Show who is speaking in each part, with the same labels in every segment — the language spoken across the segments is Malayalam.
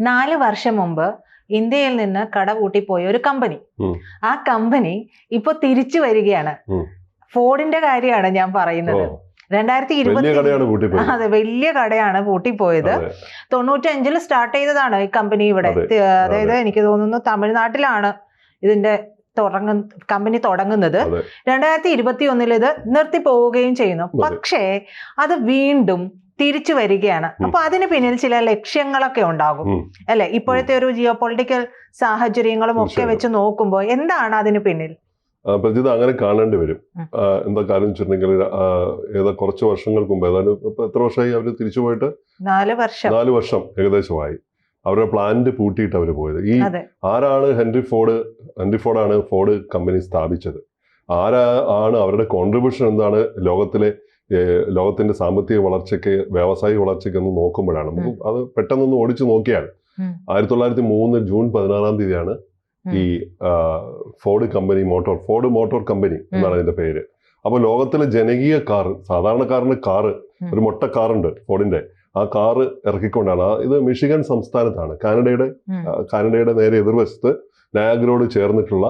Speaker 1: നാല് വർഷം മുമ്പ് ഇന്ത്യയിൽ നിന്ന് കട പൂട്ടിപ്പോയ ഒരു കമ്പനി. ആ കമ്പനി ഇപ്പൊ തിരിച്ചു വരികയാണ്. ഫോർഡിന്റെ കാര്യമാണ് ഞാൻ പറയുന്നത്. രണ്ടായിരത്തി ഇരുപത്തി അതെ വലിയ കടയാണ് പൂട്ടിപ്പോയത്.
Speaker 2: അതെ.
Speaker 1: തൊണ്ണൂറ്റി അഞ്ചിൽ സ്റ്റാർട്ട് ചെയ്തതാണ് ഈ കമ്പനി ഇവിടെ. അതായത് എനിക്ക് തോന്നുന്നു തമിഴ്നാട്ടിലാണ് ഇതിന്റെ തുടങ്ങ കമ്പനി തുടങ്ങുന്നത്. രണ്ടായിരത്തി ഇരുപത്തി ഒന്നിൽ ഇത് നിർത്തി പോവുകയും ചെയ്യുന്നു. പക്ഷേ അത് വീണ്ടും തിരിച്ചു വരികയാണ്. അപ്പൊ അതിന് പിന്നിൽ ചില ലക്ഷ്യങ്ങളൊക്കെ ഉണ്ടാകും. അല്ലെ? ഇപ്പോഴത്തെ ഒരു ജിയോ പൊളിറ്റിക്കൽ സാഹചര്യങ്ങളും ഒക്കെ വെച്ച് നോക്കുമ്പോൾ എന്താണ് അതിന് പിന്നിൽ?
Speaker 2: പ്രജിത അങ്ങനെ കാണേണ്ടി വരും. എന്താ കാര്യം വെച്ചിട്ടുണ്ടെങ്കിൽ ഏതാ കുറച്ച് വർഷങ്ങൾക്ക് മുമ്പ് ഏതായാലും ഇപ്പൊ എത്ര വർഷമായി അവർ തിരിച്ചു പോയിട്ട്?
Speaker 1: നാല് വർഷം.
Speaker 2: നാല് വർഷം ഏകദേശമായി. അവരുടെ പ്ലാന്റ് പൂട്ടിയിട്ട് അവർ പോയത്. ഈ ആരാണ് ഹെൻറി ഫോർഡ് ഹെൻറി ഫോർഡാണ് ഫോർഡ് കമ്പനി സ്ഥാപിച്ചത്? ആരാ ആണ് അവരുടെ കോൺട്രിബ്യൂഷൻ എന്താണ് ലോകത്തിലെ ലോകത്തിന്റെ സാമ്പത്തിക വളർച്ചയ്ക്ക് വ്യാവസായിക വളർച്ചയ്ക്ക് ഒന്ന് നോക്കുമ്പോഴാണ്. നമുക്ക് അത് പെട്ടെന്നൊന്ന് ഓടിച്ചു നോക്കിയാൽ. ആയിരത്തി തൊള്ളായിരത്തി മൂന്ന് ജൂൺ പതിനാറാം തീയതിയാണ് ഈ Ford company motor Ford motor company എന്നാണ് അതിന്റെ പേര്. അപ്പൊ ലോകത്തിലെ ജനകീയ കാർ സാധാരണക്കാരന് കാറ് ഒരു മൊട്ട കാറുണ്ട് ഫോർഡിന്റെ. ആ കാറ് ഇറക്കിക്കൊണ്ടാണ്. ഇത് മിഷിഗൻ സംസ്ഥാനത്താണ്. കാനഡയുടെ കാനഡയുടെ നേരെ എതിർവശത്ത് നയാഗ്രോട് ചേർന്നിട്ടുള്ള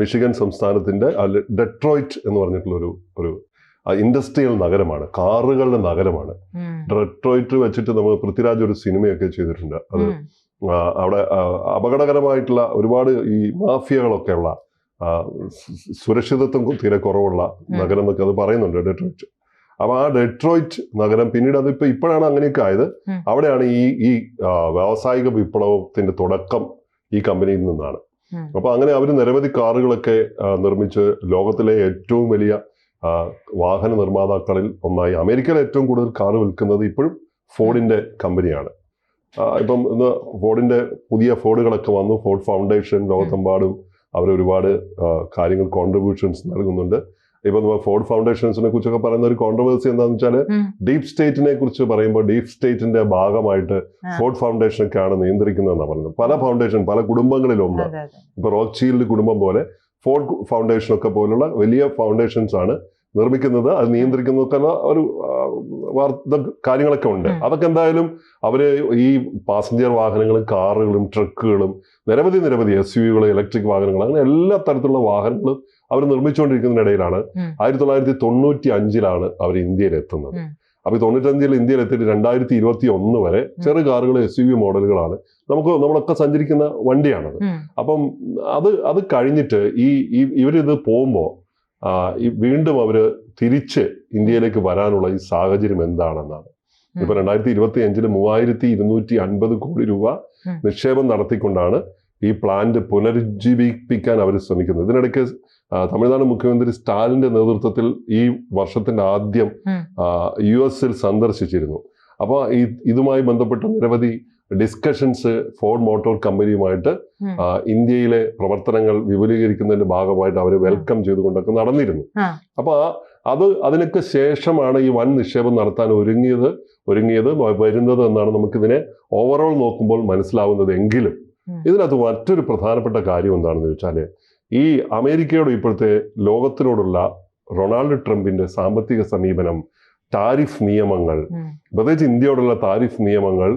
Speaker 2: മിഷിഗൻ സംസ്ഥാനത്തിന്റെ അല്ല, ഡെട്രോയിറ്റ് എന്ന് പറഞ്ഞിട്ടുള്ള ഒരു ഒരു ഇൻഡസ്ട്രിയൽ നഗരമാണ് കാറുകളുടെ നഗരമാണ്. ഡെട്രോയിറ്റ് വെച്ചിട്ട് നമ്മൾ പൃഥ്വിരാജ് ഒരു സിനിമയൊക്കെ ചെയ്തിട്ടുണ്ട്. അത് അവിടെ അപകടകരമായിട്ടുള്ള ഒരുപാട് ഈ മാഫിയകളൊക്കെ ഉള്ള സുരക്ഷിതത്വം തീരെ കുറവുള്ള. നഗരം എന്നൊക്കെ അത് പറയുന്നുണ്ട് ഡെട്രോയിറ്റ്. അപ്പൊ ആ ഡെട്രോയിറ്റ് നഗരം പിന്നീട് അതിപ്പോ ഇപ്പോഴാണ് അങ്ങനെയൊക്കെ ആയത്. അവിടെയാണ് ഈ ഈ വ്യാവസായിക വിപ്ലവത്തിന്റെ തുടക്കം ഈ കമ്പനിയിൽ നിന്നാണ്.
Speaker 1: അപ്പോൾ
Speaker 2: അപ്പൊ അങ്ങനെ അവർ നിരവധി കാറുകളൊക്കെ നിർമ്മിച്ച് ലോകത്തിലെ ഏറ്റവും വലിയ വാഹന നിർമ്മാതാക്കളിൽ ഒന്നായി അമേരിക്കയിൽ ഏറ്റവും കൂടുതൽ കാർ വിൽക്കുന്നത് ഇപ്പോഴും ഫോർഡിന്റെ കമ്പനിയാണ്. ഇപ്പം ഇന്ന് ഫോർഡിന്റെ പുതിയ ഫോർഡുകളൊക്കെ വന്നു. ഫോർഡ് ഫൗണ്ടേഷൻ ലോകത്തെമ്പാടും അവർ ഒരുപാട് കാര്യങ്ങൾ കോൺട്രിബ്യൂഷൻസ് നൽകുന്നുണ്ട്. ഇപ്പൊ ഫോർഡ് ഫൗണ്ടേഷൻസിനെ കുറിച്ചൊക്കെ പറയുന്ന ഒരു കോൺട്രവേഴ്സി എന്താണെന്ന് വെച്ചാൽ ഡീപ് സ്റ്റേറ്റിനെ കുറിച്ച് പറയുമ്പോൾ ഡീപ് സ്റ്റേറ്റിന്റെ ഭാഗമായിട്ട് ഫോർഡ് ഫൗണ്ടേഷൻ ആണ് നിയന്ത്രിക്കുന്നതെന്നാണ് പറയുന്നത്. പല ഫൗണ്ടേഷൻ പല കുടുംബങ്ങളിൽ ഒന്ന്
Speaker 1: അതെ അതെ.
Speaker 2: ഇപ്പൊ റോക്ക് ചീൽഡ് കുടുംബം പോലെ ഫോർഡ് ഫൗണ്ടേഷൻ ഒക്കെ പോലുള്ള വലിയ ഫൗണ്ടേഷൻസ് ആണ് നിർമ്മിക്കുന്നത് അത് നിയന്ത്രിക്കുന്നതൊക്കെ ഒരു വാർത്ത കാര്യങ്ങളൊക്കെ ഉണ്ട്. അതൊക്കെ എന്തായാലും അവർ ഈ പാസഞ്ചർ വാഹനങ്ങളും കാറുകളും ട്രക്കുകളും നിരവധി നിരവധി എസ് യുകൾ ഇലക്ട്രിക് വാഹനങ്ങൾ അങ്ങനെ എല്ലാ തരത്തിലുള്ള വാഹനങ്ങളും അവർ നിർമ്മിച്ചുകൊണ്ടിരിക്കുന്നതിനിടയിലാണ്. ആയിരത്തി തൊള്ളായിരത്തി തൊണ്ണൂറ്റി അഞ്ചിലാണ് അവർ ഇന്ത്യയിൽ എത്തുന്നത് അപ്പോൾ തൊണ്ണൂറ്റഞ്ചിൽ ഇന്ത്യയിൽ എത്തിയിട്ട് രണ്ടായിരത്തി ഇരുപത്തി ഒന്ന് വരെ ചെറു കാറുകൾ എസ് യു വി മോഡലുകളാണ്. നമുക്ക് നമ്മളൊക്കെ സഞ്ചരിക്കുന്ന വണ്ടിയാണത്. അപ്പം അത് അത് കഴിഞ്ഞിട്ട് ഈ ഈ- ഇവരിത് പോകുമ്പോൾ വീണ്ടും അവർ തിരിച്ച് ഇന്ത്യയിലേക്ക് വരാനുള്ള ഈ സാഹചര്യം എന്താണെന്നാണ്. ഇപ്പൊ രണ്ടായിരത്തി ഇരുപത്തി അഞ്ചിൽ മൂവായിരത്തി ഇരുന്നൂറ്റി അൻപത് കോടി രൂപ. നിക്ഷേപം നടത്തിക്കൊണ്ടാണ് ഈ പ്ലാന്റ് പുനരുജ്ജീവിപ്പിക്കാൻ അവർ ശ്രമിക്കുന്നത് ഇതിനിടയ്ക്ക് തമിഴ്നാട് മുഖ്യമന്ത്രി സ്റ്റാലിന്റെ നേതൃത്വത്തിൽ ഈ വർഷത്തിന്റെ ആദ്യം. യു എസിൽ സന്ദർശിച്ചിരുന്നു അപ്പോൾ ഈ ഇതുമായി ബന്ധപ്പെട്ട നിരവധി ഡിസ്കഷൻസ് ഫോർഡ് മോട്ടോർ കമ്പനിയുമായിട്ട് ഇന്ത്യയിലെ പ്രവർത്തനങ്ങൾ വിപുലീകരിക്കുന്നതിന്റെ ഭാഗമായിട്ട് അവർ വെൽക്കം ചെയ്തുകൊണ്ടൊക്കെ നടന്നിരുന്നു. അപ്പോൾ അത് അതിനൊക്കെ ശേഷമാണ് ഈ വൻ നിക്ഷേപം നടത്താൻ ഒരുങ്ങിയത് ഒരുങ്ങിയത് വരുന്നത് എന്നാണ് നമുക്കിതിനെ ഓവറോൾ നോക്കുമ്പോൾ മനസ്സിലാവുന്നത് എങ്കിലും. ഇതിനകത്ത് മറ്റൊരു പ്രധാനപ്പെട്ട കാര്യം എന്താണെന്ന് വെച്ചാൽ ഈ അമേരിക്കയുടെ ഇപ്പോഴത്തെ ലോകത്തിനോടുള്ള റൊണാൾഡ് ട്രംപിന്റെ സാമ്പത്തിക സമീപനം താരിഫ് നിയമങ്ങൾ. പ്രത്യേകിച്ച് ഇന്ത്യയോടുള്ള താരിഫ് നിയമങ്ങൾ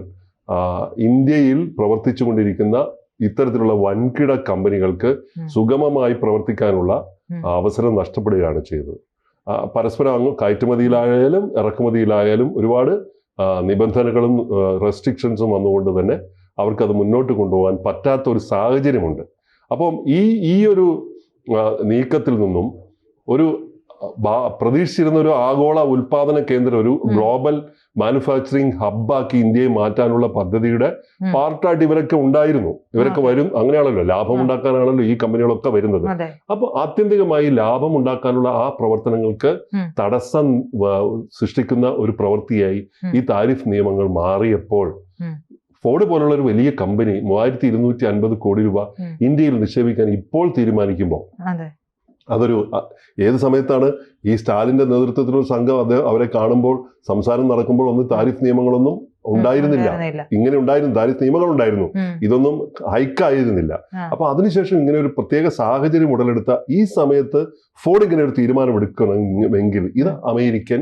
Speaker 2: ഇന്ത്യയിൽ പ്രവർത്തിച്ചുകൊണ്ടിരിക്കുന്ന ഇത്തരത്തിലുള്ള വൻകിട കമ്പനികൾക്ക് സുഗമമായി പ്രവർത്തിക്കാനുള്ള അവസരം നഷ്ടപ്പെടുകയാണ് ചെയ്തത്. പരസ്പരം അങ്ങ് കയറ്റുമതിയിലായാലും ഇറക്കുമതിയിലായാലും ഒരുപാട് നിബന്ധനകളും റെസ്ട്രിക്ഷൻസും വന്നുകൊണ്ട് തന്നെ അവർക്കത് മുന്നോട്ട് കൊണ്ടുപോകാൻ പറ്റാത്ത ഒരു സാഹചര്യമുണ്ട്. അപ്പം ഈ ഈ ഒരു നീക്കത്തിൽ നിന്നും ഒരു പ്രതീക്ഷിച്ചിരുന്ന ഒരു ആഗോള ഉൽപാദന കേന്ദ്രം ഒരു ഗ്ലോബൽ മാനുഫാക്ചറിങ് ഹബ്ബാക്കി ഇന്ത്യയെ മാറ്റാനുള്ള പദ്ധതിയുടെ. പാർട്ടായിട്ട് ഇവരൊക്കെ ഉണ്ടായിരുന്നു. ഇവരൊക്കെ വരും. അങ്ങനെയാണല്ലോ. ലാഭം ഉണ്ടാക്കാനാണല്ലോ ഈ കമ്പനികളൊക്കെ വരുന്നത്.
Speaker 1: അപ്പൊ
Speaker 2: അപ്പോൾ ആത്യന്തികമായി ലാഭം ഉണ്ടാക്കാനുള്ള ആ പ്രവർത്തനങ്ങൾക്ക്. തടസ്സം സൃഷ്ടിക്കുന്ന ഒരു പ്രവൃത്തിയായി ഈ താരിഫ് നിയമങ്ങൾ മാറിയപ്പോൾ ഫോർഡ് പോലുള്ള ഒരു വലിയ കമ്പനി മൂവായിരത്തി ഇരുന്നൂറ്റി അൻപത് കോടി രൂപ ഇന്ത്യയിൽ നിക്ഷേപിക്കാൻ ഇപ്പോൾ തീരുമാനിക്കുമ്പോൾ അതൊരു ഏത് സമയത്താണ് ഈ സ്റ്റാലിന്റെ നേതൃത്വത്തിലുള്ള സംഘം അദ്ദേഹം അവരെ കാണുമ്പോൾ സംസാരം നടക്കുമ്പോൾ ഒന്നും താരിഫ് നിയമങ്ങളൊന്നും ഉണ്ടായിരുന്നില്ല. ഇങ്ങനെ ഉണ്ടായിരുന്നു താരിഫ് നിയമങ്ങൾ ഉണ്ടായിരുന്നു ഇതൊന്നും ഹൈക്കായിരുന്നില്ല. അപ്പൊ അതിനുശേഷം ഇങ്ങനെ ഒരു പ്രത്യേക സാഹചര്യം ഉടലെടുത്ത ഈ സമയത്ത് ഫോർഡ് ഇങ്ങനെ ഒരു തീരുമാനം എടുക്കണമെങ്കിൽ ഇത് അമേരിക്കൻ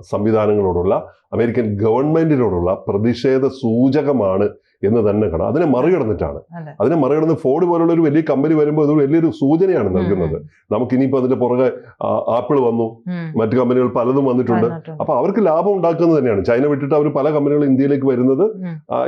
Speaker 2: സംവിധാനങ്ങളോടുള്ള അമേരിക്കൻ ഗവൺമെന്റിനോടുള്ള പ്രതിഷേധ സൂചകമാണ് എന്ന് തന്നെ കാണാം. അതിനെ മറികടന്നിട്ടാണ്. അതിനെ മറികടന്ന് ഫോർഡ് പോലുള്ള ഒരു വലിയ കമ്പനി വരുമ്പോൾ ഇതൊരു വലിയൊരു സൂചനയാണ് നൽകുന്നത്. നമുക്ക് ഇനിയിപ്പോൾ അതിന്റെ പുറകെ ആപ്പിൾ വന്നു. മറ്റു കമ്പനികൾ പലതും വന്നിട്ടുണ്ട്. അപ്പൊ അവർക്ക് ലാഭം ഉണ്ടാക്കുന്നത് തന്നെയാണ്. ചൈന വിട്ടിട്ട് അവർ പല കമ്പനികളും ഇന്ത്യയിലേക്ക് വരുന്നത്.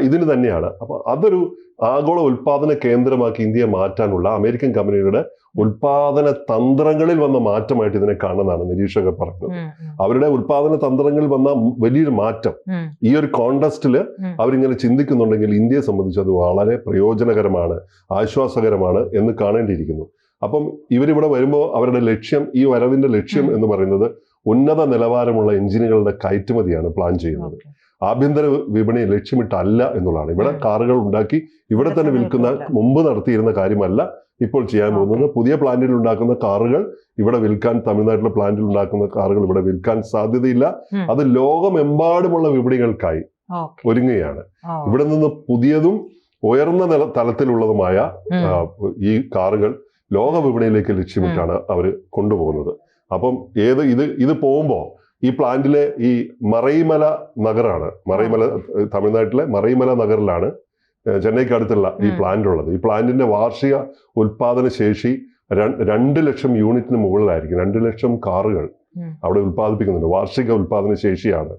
Speaker 2: ഇതിന് തന്നെയാണ്. അപ്പൊ അതൊരു ആഗോള ഉൽപാദന കേന്ദ്രമാക്കി ഇന്ത്യയെ മാറ്റാനുള്ള അമേരിക്കൻ കമ്പനികളുടെ ഉൽപാദന തന്ത്രങ്ങളിൽ വന്ന മാറ്റമായിട്ട് ഇതിനെ കാണുന്നതാണ് നിരീക്ഷകർ
Speaker 1: ഉം,
Speaker 2: അവരുടെ ഉൽപാദന തന്ത്രങ്ങളിൽ വന്ന വലിയൊരു മാറ്റം ഈ ഒരു
Speaker 1: കോണ്ടസ്റ്റിൽ.
Speaker 2: അവരിങ്ങനെ ചിന്തിക്കുന്നുണ്ടെങ്കിൽ ഇന്ത്യയെ സംബന്ധിച്ച് അത് വളരെ പ്രയോജനകരമാണ് ആശ്വാസകരമാണ് എന്ന് കാണേണ്ടിയിരിക്കുന്നു. അപ്പം ഇവരിവിടെ വരുമ്പോൾ അവരുടെ ലക്ഷ്യം ഈ വരവിന്റെ ലക്ഷ്യം എന്ന് പറയുന്നത് ഉന്നത നിലവാരമുള്ള എഞ്ചിനുകളുടെ കയറ്റുമതിയാണ് പ്ലാൻ ചെയ്യുന്നത്. ആഭ്യന്തര വിപണി ലക്ഷ്യമിട്ടല്ല എന്നുള്ളതാണ് ഇവിടെ. കാറുകൾ ഉണ്ടാക്കി ഇവിടെ തന്നെ വിൽക്കുന്ന. മുമ്പ് നടത്തിയിരുന്ന കാര്യമല്ല ഇപ്പോൾ ചെയ്യാൻ. പോകുന്നത് പുതിയ പ്ലാന്റിൽ ഉണ്ടാക്കുന്ന കാറുകൾ ഇവിടെ വിൽക്കാൻ തമിഴ്നാട്ടിലെ പ്ലാന്റിൽ ഉണ്ടാക്കുന്ന കാറുകൾ ഇവിടെ വിൽക്കാൻ സാധ്യതയില്ല അത് ലോകമെമ്പാടുമുള്ള വിപണികൾക്കായി. ഒരുങ്ങുകയാണ്. ഇവിടെ നിന്ന് പുതിയതും ഉയർന്ന നില തലത്തിലുള്ളതുമായ ഈ കാറുകൾ ലോക വിപണിയിലേക്ക് ലക്ഷ്യമിട്ടാണ് അവർ കൊണ്ടുപോകുന്നത് അപ്പം ഏത് ഇത് ഇത് പോകുമ്പോൾ ഈ പ്ലാന്റിലെ ഈ മറൈമല നഗറാണ്. മറൈമല തമിഴ്നാട്ടിലെ മറൈമല നഗറിലാണ് ചെന്നൈക്ക് അടുത്തുള്ള ഈ പ്ലാന്റ് ഉള്ളത് ഈ പ്ലാന്റിന്റെ വാർഷിക ഉൽപാദന ശേഷി രണ്ട് ലക്ഷം യൂണിറ്റിന് മുകളിലായിരിക്കും. രണ്ട് ലക്ഷം കാറുകൾ അവിടെ ഉൽപ്പാദിപ്പിക്കുന്നുണ്ട് വാർഷിക ഉൽപാദന ശേഷിയാണ്.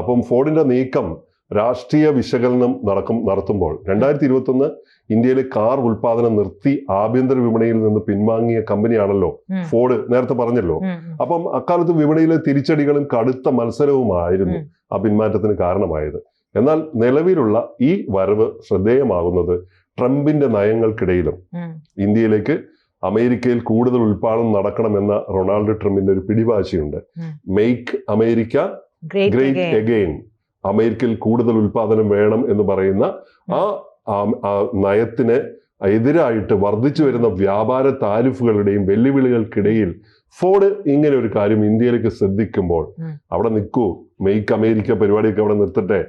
Speaker 2: അപ്പം ഫോർഡിന്റെ നീക്കം രാഷ്ട്രീയ വിശകലനം നടക്കും നടത്തുമ്പോൾ രണ്ടായിരത്തി ഇരുപത്തൊന്ന് ഇന്ത്യയിലെ കാർ ഉൽപാദനം നിർത്തി ആഭ്യന്തര വിപണിയിൽ നിന്ന് പിൻവാങ്ങിയ കമ്പനിയാണല്ലോ. ഫോർഡ് നേരത്തെ പറഞ്ഞല്ലോ. അപ്പം അക്കാലത്ത് വിപണിയിലെ തിരിച്ചടികളും കടുത്ത മത്സരവുമായിരുന്നു ആ പിന്മാറ്റത്തിന് കാരണമായത് എന്നാൽ നിലവിലുള്ള ഈ വരവ് ശ്രദ്ധേയമാകുന്നത് ട്രംപിന്റെ നയങ്ങൾക്കിടയിലും ഇന്ത്യയിലേക്ക് അമേരിക്കയിൽ കൂടുതൽ ഉൽപാദനം നടക്കണമെന്ന റൊണാൾഡ് ട്രംപിന്റെ ഒരു പിടിവാശിയുണ്ട്. Make America great. എഗെയിൻ അമേരിക്കയിൽ കൂടുതൽ ഉൽപാദനം വേണം എന്ന് പറയുന്ന ആ നയത്തിന് എതിരായിട്ട് വർദ്ധിച്ചു വരുന്ന വ്യാപാര താരിഫുകളുടെയും വെല്ലുവിളികൾക്കിടയിൽ ഫോർഡ് ഇങ്ങനെ ഒരു കാര്യം ഇന്ത്യയിലേക്ക് ശ്രദ്ധിക്കുമ്പോൾ. അവിടെ നിൽക്കൂ മെയ്ക്ക് അമേരിക്ക പരിപാടിയൊക്കെ അവിടെ നിർത്തട്ടെ.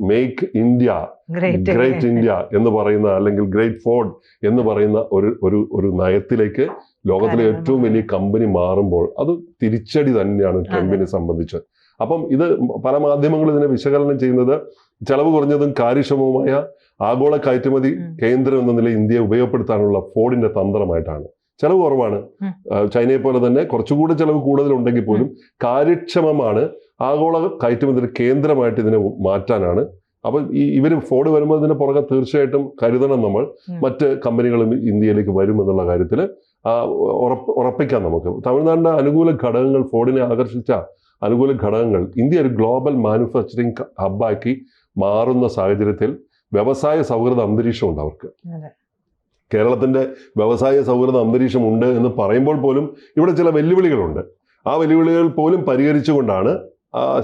Speaker 2: മെയ്ക്ക് ഇന്ത്യ ഗ്രേറ്റ് ഇന്ത്യ എന്ന് പറയുന്ന അല്ലെങ്കിൽ ഗ്രേറ്റ് ഫോർഡ് എന്ന് പറയുന്ന ഒരു ഒരു ഒരു നയത്തിലേക്ക് ലോകത്തിലെ ഏറ്റവും വലിയ കമ്പനി മാറുമ്പോൾ അത് തിരിച്ചടി തന്നെയാണ് ട്രംപിനെ സംബന്ധിച്ച്. അപ്പം ഇത് പല മാധ്യമങ്ങളും ഇതിനെ വിശകലനം ചെയ്യുന്നത് ചെലവ് കുറഞ്ഞതും കാര്യക്ഷമവുമായ ആഗോള കയറ്റുമതി. കേന്ദ്രം എന്ന നിലയിൽ ഇന്ത്യയെ ഉപയോഗപ്പെടുത്താനുള്ള ഫോർഡിന്റെ തന്ത്രമായിട്ടാണ്. ചെലവ് കുറവാണ്. ചൈനയെ പോലെ തന്നെ കുറച്ചുകൂടെ ചെലവ് കൂടുതലുണ്ടെങ്കിൽ പോലും കാര്യക്ഷമമാണ് ആഗോള കയറ്റുമതിയുടെ കേന്ദ്രമായിട്ട് ഇതിനെ മാറ്റാനാണ്. അപ്പൊ ഈ ഇവർ ഫോർഡ് വരുമ്പോൾ ഇതിന് പുറകെ തീർച്ചയായിട്ടും കരുതണം നമ്മൾ. മറ്റ് കമ്പനികളും ഇന്ത്യയിലേക്ക് വരും എന്നുള്ള കാര്യത്തിൽ ഉറപ്പ് ഉറപ്പിക്കാം നമുക്ക്. തമിഴ്നാടിന്റെ അനുകൂല ഘടകങ്ങൾ ഫോർഡിനെ ആകർഷിച്ച അനുകൂല ഘടകങ്ങൾ. ഇന്ത്യ ഒരു ഗ്ലോബൽ മാനുഫാക്ചറിങ് ഹബ്ബാക്കി മാറുന്ന സാഹചര്യത്തിൽ വ്യവസായ സൗഹൃദ അന്തരീക്ഷമുണ്ട് അവർക്ക്.
Speaker 1: കേരളത്തിന്റെ
Speaker 2: കേരളത്തിന്റെ വ്യവസായ സൗഹൃദ അന്തരീക്ഷം ഉണ്ട് എന്ന് പറയുമ്പോൾ പോലും ഇവിടെ ചില വെല്ലുവിളികളുണ്ട്. ആ വെല്ലുവിളികൾ പോലും പരിഹരിച്ചുകൊണ്ടാണ്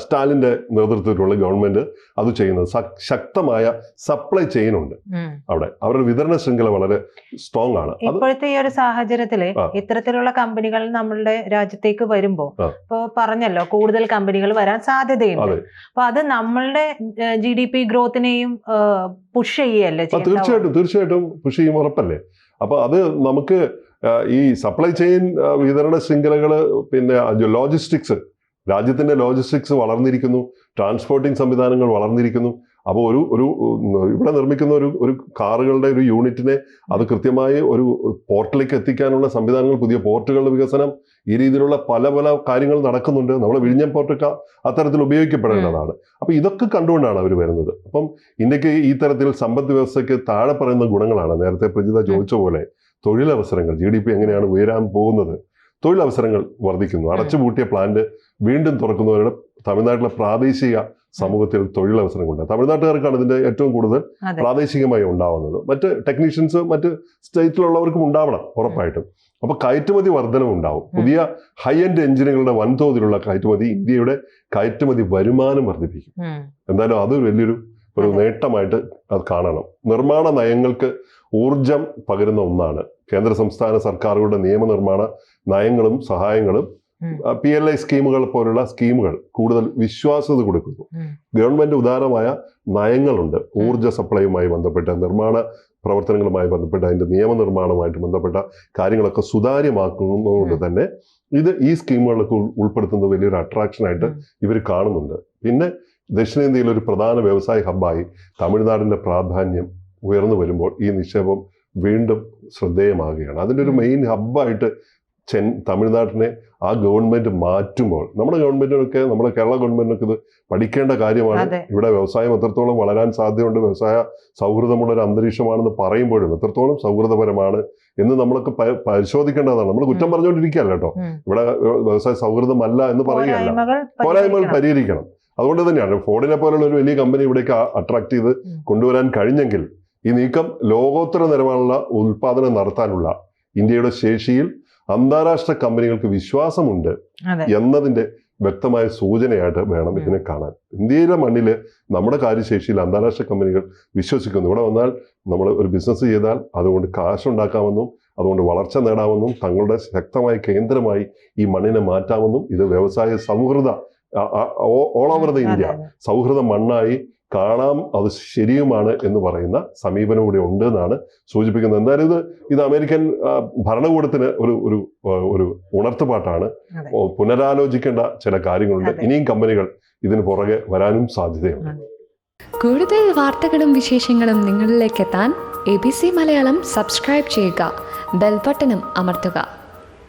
Speaker 2: സ്റ്റാലിന്റെ നേതൃത്വത്തിലുള്ള ഗവൺമെന്റ് അത് ചെയ്യുന്നത്. ശക്തമായ സപ്ലൈ ചെയിൻ ഉണ്ട് അവിടെ. അവരുടെ വിതരണ ശൃംഖല വളരെ സ്ട്രോങ് ആണ്.
Speaker 1: ഇപ്പോഴത്തെ ഈ ഒരു
Speaker 2: സാഹചര്യത്തിൽ
Speaker 1: ഇത്തരത്തിലുള്ള കമ്പനികൾ നമ്മളുടെ രാജ്യത്തേക്ക്
Speaker 2: വരുമ്പോൾ.
Speaker 1: ഇപ്പൊ പറഞ്ഞല്ലോ കൂടുതൽ കമ്പനികൾ വരാൻ സാധ്യതയുണ്ട്. അപ്പൊ അത് നമ്മളുടെ ജി ഡി പി ഗ്രോത്തിനെയും പുഷ് ചെയ്യല്ലേ
Speaker 2: തീർച്ചയായിട്ടും തീർച്ചയായിട്ടും പുഷ് ചെയ്യും ഉറപ്പല്ലേ? അപ്പൊ അത് നമുക്ക് ഈ സപ്ലൈ ചെയിൻ വിതരണ ശൃംഖലകൾ പിന്നെ ലോജിസ്റ്റിക്സ് രാജ്യത്തിന്റെ ലോജിസ്റ്റിക്സ് വളർന്നിരിക്കുന്നു ട്രാൻസ്പോർട്ടിംഗ് സംവിധാനങ്ങൾ വളർന്നിരിക്കുന്നു. അപ്പോൾ ഒരു ഒരു ഇവിടെ നിർമ്മിക്കുന്ന ഒരു ഒരു കാറുകളുടെ ഒരു യൂണിറ്റിനെ അത് കൃത്യമായി ഒരു പോർട്ടിലേക്ക് എത്തിക്കാനുള്ള സംവിധാനങ്ങൾ പുതിയ പോർട്ടുകളുടെ വികസനം ഈ രീതിയിലുള്ള പല പല കാര്യങ്ങൾ നടക്കുന്നുണ്ട്. നമ്മൾ വിഴിഞ്ഞം പോർട്ടൊക്കെ അത്തരത്തിൽ ഉപയോഗിക്കപ്പെടേണ്ടതാണ്. അപ്പോൾ ഇതൊക്കെ കണ്ടുകൊണ്ടാണ് അവർ വരുന്നത്. അപ്പം ഇന്ത്യയ്ക്ക് ഈ തരത്തിൽ സമ്പദ് വ്യവസ്ഥയ്ക്ക് താഴെ പറയുന്ന ഗുണങ്ങളാണ്. നേരത്തെ പ്രജിത ചോദിച്ച പോലെ തൊഴിലവസരങ്ങൾ ജി ഡി പി എങ്ങനെയാണ് ഉയരാൻ പോകുന്നത്? തൊഴിലവസരങ്ങൾ വർദ്ധിക്കുന്നു. അടച്ചുപൂട്ടിയ പ്ലാന്റ് വീണ്ടും തുറക്കുന്നവരുടെ തമിഴ്നാട്ടിലെ പ്രാദേശിക സമൂഹത്തിൽ തൊഴിലവസരങ്ങളുണ്ട് തമിഴ്നാട്ടുകാർക്കാണ് ഇതിന്റെ ഏറ്റവും കൂടുതൽ പ്രാദേശികമായി ഉണ്ടാവുന്നത്. മറ്റ് ടെക്നീഷ്യൻസ് മറ്റ് സ്റ്റേറ്റിലുള്ളവർക്കും ഉണ്ടാവണം ഉറപ്പായിട്ടും. അപ്പൊ കയറ്റുമതി വർധനം ഉണ്ടാവും. പുതിയ ഹൈ എൻഡ് എഞ്ചിനുകളുടെ വൻതോതിലുള്ള കയറ്റുമതി ഇന്ത്യയുടെ കയറ്റുമതി വരുമാനം വർദ്ധിപ്പിക്കും. എന്തായാലും അത് വലിയൊരു ഒരു നേട്ടമായിട്ട് അത് കാണണം. നിർമ്മാണ നയങ്ങൾക്ക് ഊർജം പകരുന്ന ഒന്നാണ്. കേന്ദ്ര സംസ്ഥാന സർക്കാരുകളുടെ നിയമനിർമ്മാണ നയങ്ങളും സഹായങ്ങളും. പി എൽ ഐ സ്കീമുകൾ പോലുള്ള സ്കീമുകൾ കൂടുതൽ വിശ്വാസ്യത കൊടുക്കുന്നു. ഗവൺമെന്റ് ഉദാരമായ നയങ്ങളുണ്ട്. ഊർജ സപ്ലൈയുമായി ബന്ധപ്പെട്ട നിർമ്മാണ പ്രവർത്തനങ്ങളുമായി ബന്ധപ്പെട്ട അതിന്റെ നിയമനിർമ്മാണവുമായിട്ട് ബന്ധപ്പെട്ട കാര്യങ്ങളൊക്കെ സുതാര്യമാക്കുന്നതുകൊണ്ട് തന്നെ ഇത് ഈ സ്കീമുകളൊക്കെ ഉൾ- ഉൾപ്പെടുത്തുന്നത് വലിയൊരു അട്രാക്ഷനായിട്ട്
Speaker 1: ആയിട്ട്
Speaker 2: ഇവർ കാണുന്നുണ്ട്. പിന്നെ ദക്ഷിണേന്ത്യയിലെ ഒരു പ്രധാന വ്യവസായ ഹബ്ബായി തമിഴ്നാടിന്റെ പ്രാധാന്യം ഉയർന്നു വരുമ്പോൾ ഈ നിക്ഷേപം വീണ്ടും ശ്രദ്ധേയമാകുകയാണ്. അതിന്റെ ഒരു മെയിൻ ഹബ്ബായിട്ട് ചെൻ തമിഴ്നാട്ടിനെ ആ ഗവൺമെന്റ് മാറ്റുമ്പോൾ നമ്മുടെ ഗവൺമെന്റിനൊക്കെ നമ്മുടെ കേരള ഗവൺമെന്റിനൊക്കെ ഇത് പഠിക്കേണ്ട കാര്യമാണ്. ഇവിടെ വ്യവസായം എത്രത്തോളം വളരാൻ സാധ്യതയുണ്ട് വ്യവസായ സൗഹൃദമുള്ള ഒരു അന്തരീക്ഷമാണെന്ന് പറയുമ്പോഴും എത്രത്തോളം സൗഹൃദപരമാണ് എന്ന് നമ്മളൊക്കെ പരിശോധിക്കേണ്ടതാണ്. നമ്മൾ കുറ്റം. പറഞ്ഞുകൊണ്ടിരിക്കുകയല്ല കേട്ടോ. ഇവിടെ വ്യവസായ സൗഹൃദമല്ല എന്ന് പറയുകയല്ല.
Speaker 1: പോരായ്മകൾ. പരിഹരിക്കണം.
Speaker 2: അതുകൊണ്ട് തന്നെയാണ് ഫോണിനെ പോലുള്ള ഒരു വലിയ കമ്പനി ഇവിടേക്ക് അട്രാക്ട് ചെയ്ത് കൊണ്ടുവരാൻ കഴിഞ്ഞെങ്കിൽ ഈ നീക്കം ലോകോത്തര നിലവാരമുള്ള ഉൽപാദനം നടത്താനുള്ള ഇന്ത്യയുടെ ശേഷിയിൽ അന്താരാഷ്ട്ര കമ്പനികൾക്ക് വിശ്വാസമുണ്ട്
Speaker 1: എന്നതിന്റെ
Speaker 2: എന്നതിന്റെ വ്യക്തമായ സൂചനയായിട്ട് വേണം ഇതിനെ കാണാൻ. ഇന്ത്യയിലെ മണ്ണിൽ നമ്മുടെ കാര്യശേഷിയിൽ അന്താരാഷ്ട്ര കമ്പനികൾ വിശ്വസിക്കുന്നു. ഇവിടെ വന്നാൽ നമ്മൾ ഒരു ബിസിനസ് ചെയ്താൽ അതുകൊണ്ട് കാശുണ്ടാക്കാമെന്നും അതുകൊണ്ട് വളർച്ച നേടാമെന്നും തങ്ങളുടെ ശക്തമായ കേന്ദ്രമായി ഈ മണ്ണിനെ മാറ്റാമെന്നും ഇത് വ്യവസായ സൗഹൃദ ഓൾ ഓവർ ദ ഇന്ത്യ. സൗഹൃദ മണ്ണായി കാണാം അത് ശരിയുമാണ് എന്ന് പറയുന്ന സമീപനം കൂടി ഉണ്ട് എന്നാണ് സൂചിപ്പിക്കുന്നത്. എന്തായാലും ഇത് ഇത് അമേരിക്കൻ ഭരണകൂടത്തിന് ഒരു ഒരു ഒരു ഉണർത്തുപാട്ടാണ്. പുനരാലോചിക്കേണ്ട ചില കാര്യങ്ങളുണ്ട്. ഇനിയും കമ്പനികൾ ഇതിന് പുറകെ വരാനും സാധ്യതയുണ്ട്.
Speaker 3: കൂടുതൽ വാർത്തകളും വിശേഷങ്ങളും നിങ്ങളിലേക്ക് എത്താൻ A B C Malayalam subscribe ചെയ്യുക. ബെൽബട്ടനും അമർത്തുക.